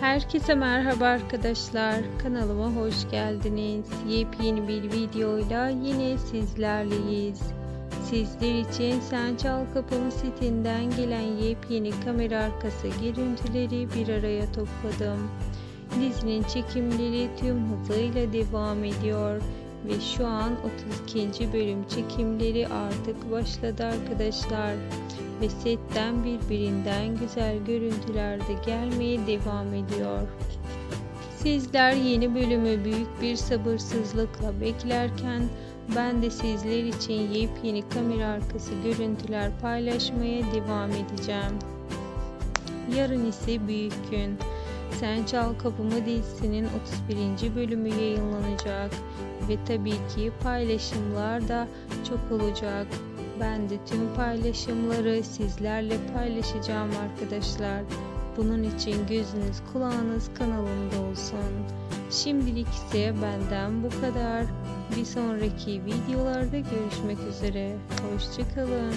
Herkese merhaba arkadaşlar. Kanalıma hoş geldiniz. Yepyeni bir videoyla yine sizlerleyiz. Sizler için Sen Kapımı sitinden gelen yepyeni kamera arkası görüntüleri bir araya topladım. Dizinin çekimleri tüm hızıyla devam ediyor ve şu an 32. bölüm çekimleri artık başladı arkadaşlar ve setten birbirinden güzel görüntüler de gelmeye devam ediyor. Sizler yeni bölümü büyük bir sabırsızlıkla beklerken ben de sizler için yepyeni kamera arkası görüntüler paylaşmaya devam edeceğim. Yarın ise büyük gün. Sen Çal Kapımı dizisinin 31. bölümü yayınlanacak ve tabii ki paylaşımlar da çok olacak. Ben de tüm paylaşımları sizlerle paylaşacağım arkadaşlar. Bunun için gözünüz kulağınız kanalımda olsun. Şimdilik ise benden bu kadar. Bir sonraki videolarda görüşmek üzere. Hoşçakalın.